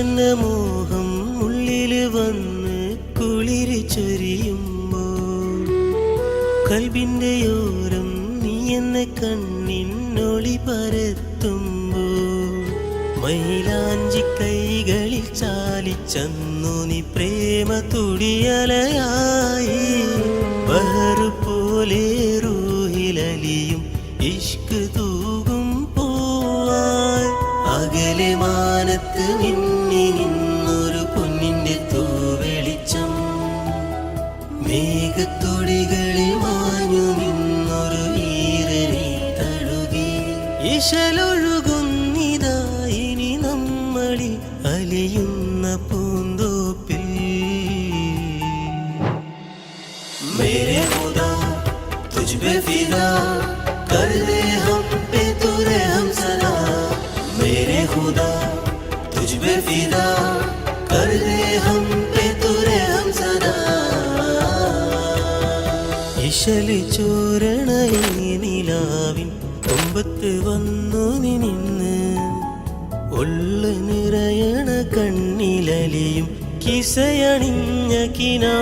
എന്ന മോഹം ഉള്ളിൽ വന്ന് കുളിരി ചൊരിയുമ്പോൾ കൽബിന്റെ ഓരം നീ എന്ന കണ്ണിനൊളി പരത്തുമ്പോ മൈലാഞ്ചി കൈകളിൽ ചാലിച്ചന്നു നീ പ്രേമ തുടിയലയായി. ബഹറ് പോലെ റൂഹിലലിയും ഇഷ്ക് തൂകും പോവാൻ അകലെ മുഖത്ത് മിന്നി നിന്നൊരു പൊന്നിന്റെ തൂവെളിച്ചം. മേഘത്തുടികളിൽ മാഞ്ഞു നിന്നൊരു ഈരനെ തഴുകി. ഇശലൊഴുകുന്നിതായിനി നമ്മളി അലിയുന്ന പൂന്തോപ്പിൽ. മേരെ മുത തുജ്ബെ ഫിദാ കർ ദേ ഹം പേ തുരേ ഹം സദാ. മേരെ ഖുദാ तुझ पे फिदा कर दे हम पे तुरे हम सदा ഇശലി ചോരണയെ നിലാവിൻ കൊമ്പത്ത് വന്നു നീ നിന്ന് ഉള്ളു നിറയണ കണ്ണിലലിയും കിസയണിഞ്ഞ കിനാ